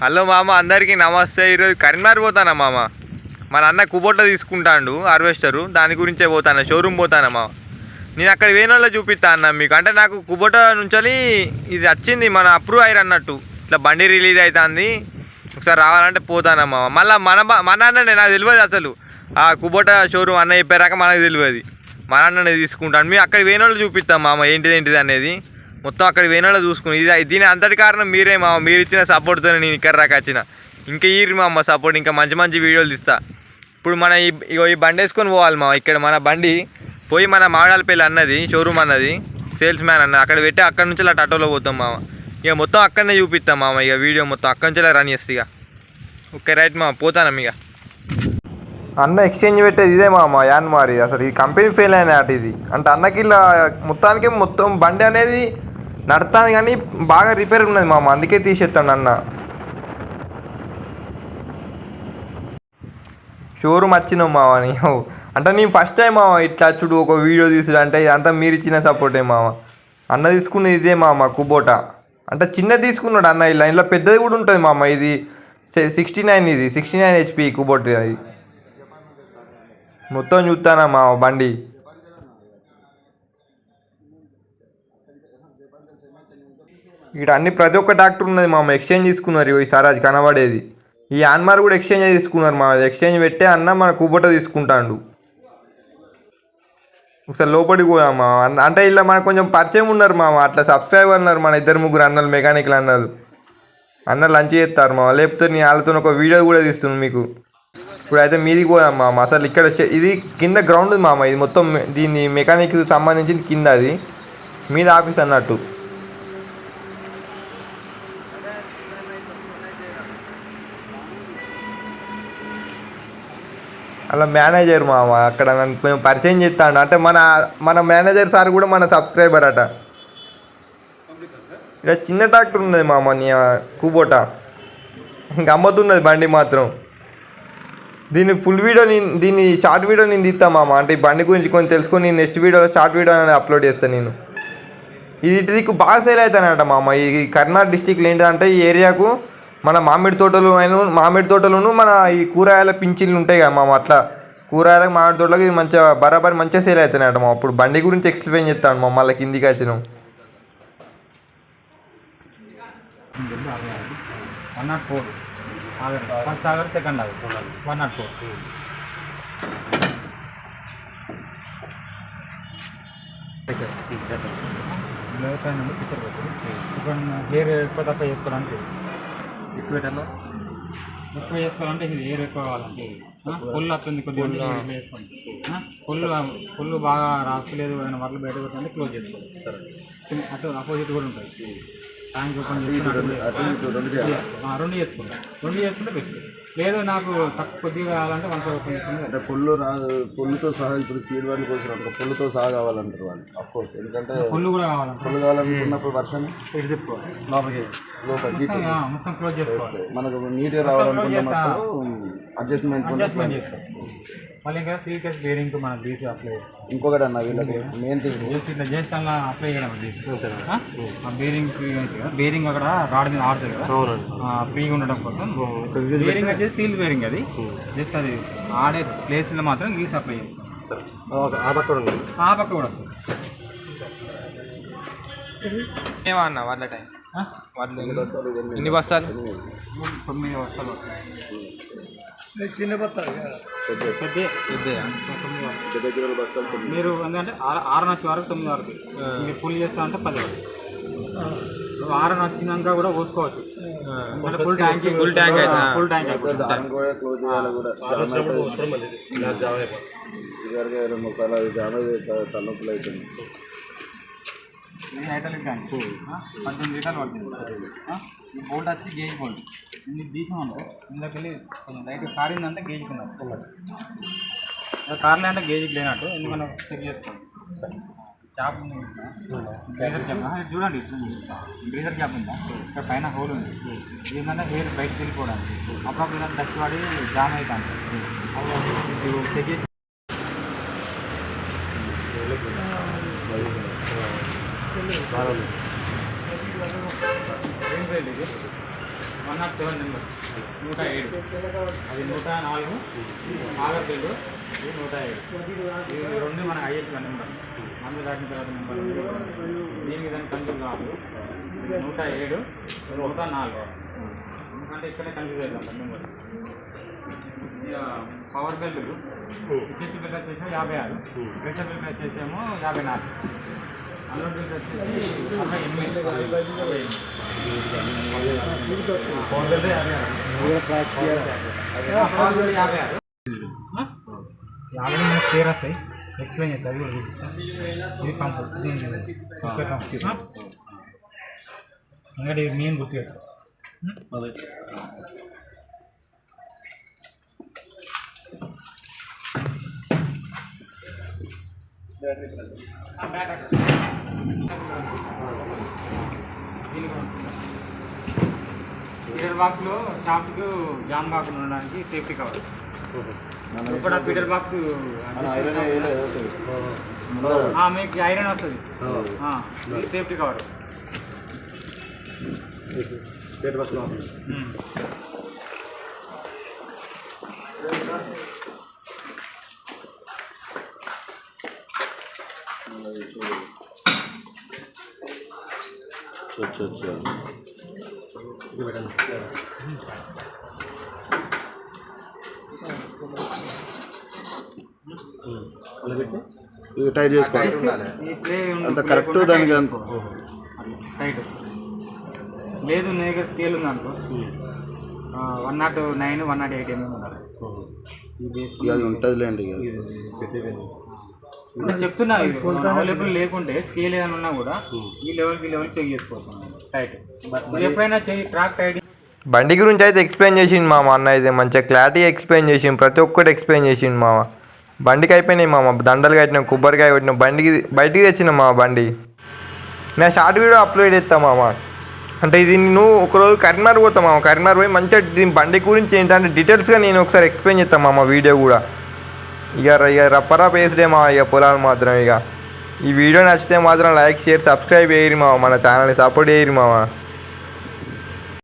Hello మామ అందరికీ నమస్తే. ఈరోజు కరీంనగర్ పోతానా మామ? మన అన్న కుబోట తీసుకుంటాడు హార్వెస్టరు. దాని గురించే పోతాను షోరూమ్ పోతానా మామ? నేను అక్కడ వేణోళ్ళ చూపిస్తా అన్న మీకు. అంటే నాకు కుబోట నుంచి ఇది వచ్చింది మన అప్రూవ్ అయ్యారు అన్నట్టు. ఇట్లా బండి రిలీజ్ అవుతుంది ఒకసారి రావాలంటే పోతానా మామ? మళ్ళీ మన మన అన్ననే నాకు తెలియదు అసలు. ఆ కుబోట షోరూమ్ అన్న చెప్పారాక మనకు తెలియదు. మన అన్ననే తీసుకుంటాను. మీ అక్కడ వేణోళ్ళు చూపిస్తాం మామ ఏంటిది ఏంటిది అనేది. మొత్తం అక్కడ వేణోళ్ళ చూసుకుని ఇది దీని అంతటి కారణం మీరే మామ మీరు ఇచ్చిన సపోర్ట్తో నేను ఇక్కడ రాక వచ్చిన. ఇంకా ఈరు మా అమ్మ సపోర్ట్ ఇంకా మంచి మంచి వీడియోలు తీస్తా. ఇప్పుడు మన ఈ ఇగో ఈ బండి వేసుకొని పోవాలి మా ఇక్కడ మన బండి పోయి మన మామిడాలపల్లి అన్నది షోరూమ్ అన్నది సేల్స్ మ్యాన్ అన్నది అక్కడ పెట్టి అక్కడ నుంచి అలా టటోలో పోతాం మామ. ఇక మొత్తం అక్కడనే చూపిస్తాం మామ ఇక వీడియో మొత్తం అక్కడి నుంచి రన్ చేస్తా ఇక ఓకే రైట్ మామ పోతాను ఇక అన్న ఎక్స్చేంజ్ పెట్టేది ఇదే మామ యాన్ మారి అసలు ఈ కంపెనీ ఫెయిల్ అయిన అటు ఇది. అంటే అన్నకి ఇలా మొత్తానికి మొత్తం బండి అనేది నడుతుంది కానీ బాగా రిపేర్ ఉన్నది మామ అందుకే తీసేస్తాడు అన్న షోరూమ్ వచ్చినావు మామ నీవు అంటే నేను ఫస్ట్ టైం మామ ఇట్లా చూడు ఒక వీడియో తీసుడు అంటే ఇదంతా మీరు ఇచ్చిన సపోర్టే మామ. అన్న తీసుకున్నది ఇదే మామ కుబోటా. అంటే చిన్నది తీసుకున్నాడు అన్న ఇలా ఇంట్లో పెద్దది కూడా ఉంటుంది మామ ఇది సిక్స్టీ నైన్ ఇది సిక్స్టీ నైన్ హెచ్పి కుబోట్ అది. మొత్తం చూస్తానా మా బండి? ఇక్కడ అన్ని ప్రతి ఒక్క డాక్టర్ ఉన్నది మామ ఎక్స్చేంజ్ తీసుకున్నారు ఈసారి అది కనబడేది. ఈ ఆన్మార్ కూడా ఎక్స్చేంజ్ తీసుకున్నారు మా ఎక్స్చేంజ్ పెట్టే అన్న మన కూపట తీసుకుంటాడు. ఒకసారి లోపలికి పోదామా అంటే ఇలా మనకు కొంచెం పరిచయం ఉన్నారు మామ అట్లా సబ్స్క్రైబర్ అన్నారు మన ఇద్దరు ముగ్గురు అన్నలు మెకానికల్ అన్నారు అన్న లంచ్ చేస్తారు మామ లేకపోతే నేను వాళ్ళతో ఒక వీడియో కూడా తీస్తున్నాను మీకు. ఇప్పుడు అయితే మీది పోదాం మామ అసలు ఇక్కడ ఇది కింద గ్రౌండ్ ఉంది మామ ఇది మొత్తం దీన్ని మెకానిక్ సంబంధించింది కింద అది. మీద ఆఫీస్ అన్నట్టు. అలా మేనేజర్ మామ అక్కడ నన్ను మేము పరిచయం చేస్తాను అంటే మన మన మేనేజర్ సార్ కూడా మన సబ్స్క్రైబర్ అట. ఇక్కడ చిన్న ట్రాక్టర్ ఉన్నది మామ నీ కూబోట. ఇంక అమ్మతున్నది బండి మాత్రం. దీని ఫుల్ వీడియో నేను దీన్ని షార్ట్ వీడియో నేను తీస్తా మామ. అంటే ఈ బండి గురించి కొంచెం తెలుసుకొని నేను నెక్స్ట్ వీడియోలో షార్ట్ వీడియో అనేది అప్లోడ్ చేస్తాను నేను. ఇది ఇటు దిక్కు బాగా సేల్ అవుతానట మామ. ఈ కర్నాటక డిస్టిక్లో ఏంటంటే ఈ ఏరియాకు మన మామిడి తోటలు అయిన మామిడి తోటలను మన ఈ కూరగాయల పింఛన్లు ఉంటాయి కదా మామ. అట్లా కూరగాయలకు మామిడి తోటలకు ఇది మంచిగా బరాబర్ మంచిగా సేల్ అవుతానట మా అప్పుడు బండి గురించి ఎక్స్ప్లెయిన్ చేస్తాను మా మళ్ళీ కిందికి వచ్చినాం. One nought four first auger second auger one nought four వ్యవసాయం నుండి పిక్చర్ పెట్టు ఇప్పుడు హెయిర్ ఎక్కువ తక్కువ చేసుకోవడానికి ఎక్కువ ఎక్కువ చేసుకోవాలంటే ఇది హెయిర్ ఎక్కువ కావాలంటే. పొల్లు వస్తుంది కొద్దిగా వేసుకోండి. పొల్లు పొల్లు బాగా రాస్తలేదు ఏమైనా వర్లు బయట పెట్టండి క్లోజ్ చేసుకోండి. సరే. అటు అపోజిట్ కూడా ఉంటాయి ట్యాంక్ ఓపెన్ రెండు చేసుకోండి రెండు చేసుకుంటే. బెస్ట్. లేదు నాకు తక్కువ కొద్దిగా కావాలంటే వన్ ఓపెన్ చేసుకుంటే అంటే పుల్లు రా పుల్లుతో సహా ఇప్పుడు సీడ్ బండి కోసం ఒక పుల్లుతో సహా కావాలంటారు వాళ్ళు అఫ్ కోర్స్ ఎందుకంటే పొల్లు కూడా కావాలంటే పుల్లు కావాలనుకున్నప్పుడు వర్షం ఇటు తిప్పుకోవాలి లోపలికి లోపలికి మొత్తం, క్లోజ్ చేసుకోవాలి మనకు నీట్గా రావాలనుకున్నప్పుడు అడ్జస్ట్మెంట్ అడ్జస్ట్మెంట్ చేసుకోవాలి మళ్ళీ ఇంకా సీ కేస్ బేరింగ్ మనకు డీసీ అప్లై ఇంకొకటి అన్న వీళ్ళకి మెయిన్ థింగ్ జస్ట్ ఇట్లా జస్ట్ అలా అప్లై చేయడం ఆ? బేరింగ్ ఫ్రీ అయితే కదా. బేరింగ్ అక్కడ రాడ్ మీద ఆడుతుంది కదా. ఫ్రీగా ఉండడం కోసం. బేరింగ్ వచ్చేసి సీల్ బేరింగ్ అది. జస్ట్ అది ఆడే ప్లేస్లో మాత్రం గీసి అప్లై చేసుకోవాలి ఆ పక్కన ఉంది. ఆ పక్క కూడా వస్తుంది. ఏమన్నా వాళ్ళ టైం? వాళ్ళు ఎన్ని బస్తాలు? తొమ్మిది వస్తాలు వస్తాయి. పెద్ద పెద్దయా? తొమ్మిది కిలోల బస్తాలు. మీరు ఎందుకంటే ఆరు వచ్చే వరకు తొమ్మిది వరకు మీరు ఫుల్ చేస్తా అంటే పది వరకు ఆరు వచ్చినాక కూడా పోసుకోవచ్చు. ఫుల్ ట్యాంక్ Full tank అయితే. ఫుల్ ట్యాంక్ కూడా క్లోజ్ చేయాలి కూడా. ఇదివరకు రెండు మూడు సార్లు అది జామ తలనొప్పులు అవుతుంది ఇది హైడ్రాలిక్ ఆ? పద్దెనిమిది లీటర్లు పడుతుంది? ఈ బోల్ట్ వచ్చి గేజ్ బోల్ట్ ఇది తీసామనుకో ఇందులోకి వెళ్ళి కొంచెం లైట్ కారిందంటే గేజ్ కింద కార్లే అంటే గేజ్కి లేనట్టు ఎందుకంటే చెక్ చేసుకోండి క్యాప్ ఉంది బ్రీజర్ క్యాప్ చూడండి. బ్రీజర్ క్యాప్ ఉందా? ఇక్కడ పైన హోల్ ఉంది. ఏంటంటే హెయిర్ బయటకు వెళ్ళిపోవడానికి. అప్పుడప్పుడు ఇలా డస్ట్ పడి జామ్ అవుతాను చెక్ చేసి వన్ నాట్ సెవెన్ నెంబర్ నూట ఏడు అది నూట నాలుగు ఆగర్ బిల్లు ఇది నూట ఏడు ఇది రెండు మన ఐఎస్పీ నెంబర్ మందు దాటిన తర్వాత నెంబర్ దీనికి దానికి కన్ఫ్యూజ్ కాదు నూట ఏడు నూట నాలుగు ఎందుకంటే ఇక్కడే కన్ఫ్యూజ్ అవుతాం నెంబర్ పవర్ బిల్లు విశేష బిల్ వచ్చేసి యాభై ఆరు. ప్రెషర్ బిల్ వచ్చేసేమో యాభై నాలుగు. అన్లోడ్ యాభై ఆరు మనకు పేరు వస్తాయి ఎక్స్ప్లెయిన్ చేస్తాను అది కూడా చూపిస్తాను ఇది ఇంకా మెయిన్ గుర్తు పీటర్ బాక్స్లో షాప్కు జామ్ కాకుండా ఉండడానికి సేఫ్టీ కవర్ ఇప్పుడు పీటర్ బాక్స్ మీకు ఐరన్ వస్తుంది. Safety cover um. ఇది టైట్ చేసుకోవాలి అంత ప్లే కరెక్ట్కుండా దానికి టైట్ అంత. టైట్. లేదు నీ దగ్గర స్కేల్ ఉంది అనుకో. One nought nine one nought eight mm ఉండాలి. ఇది ఇక. అది చెప్తున్నా ఇది. అవైలబుల్ లేకుంటే స్కేల్ ఏదైనా ఉన్నా కూడా ఈ లెవెల్కి లెవెల్ చెక్ చేసుకోవచ్చు టైట్ ఎప్పుడైనా చెయ్యి ట్రాక్ టైట్ బండి గురించి అయితే ఎక్స్ప్లెయిన్ చేసిండు మామ అన్న అయితే. మంచిగా క్లారిటీ ఎక్స్ప్లెయిన్ చేసిండు. ప్రతి ఒక్కటి ఎక్స్ప్లెయిన్ చేసిండు మామ. బండికి అయిపోయినాయి మామ. దండలు కట్టినాం కొబ్బరికాయ కొట్టినాం బండికి బయటికి తెచ్చిన మా బండి. నేను షార్ట్ వీడియో అప్లోడ్ చేస్తా మామ. అంటే ఇది నేను ఒకరోజు కరీంనగర్ పోతాం మామ. కరీంనగర్ పోయి మంచిగా దీని బండి గురించి ఏంటంటే డీటెయిల్స్గా నేను ఒకసారి ఎక్స్ప్లెయిన్ చేస్తాను మామ వీడియో కూడా. ఇక ఇక రప్పరా పేసుడే మా ఇక పొలాలు మాత్రం ఇక. ఈ వీడియో నచ్చితే మాత్రం లైక్ షేర్ సబ్స్క్రైబ్ చేయరు మామ మన ఛానల్ని సపోర్ట్ చేయరు మావా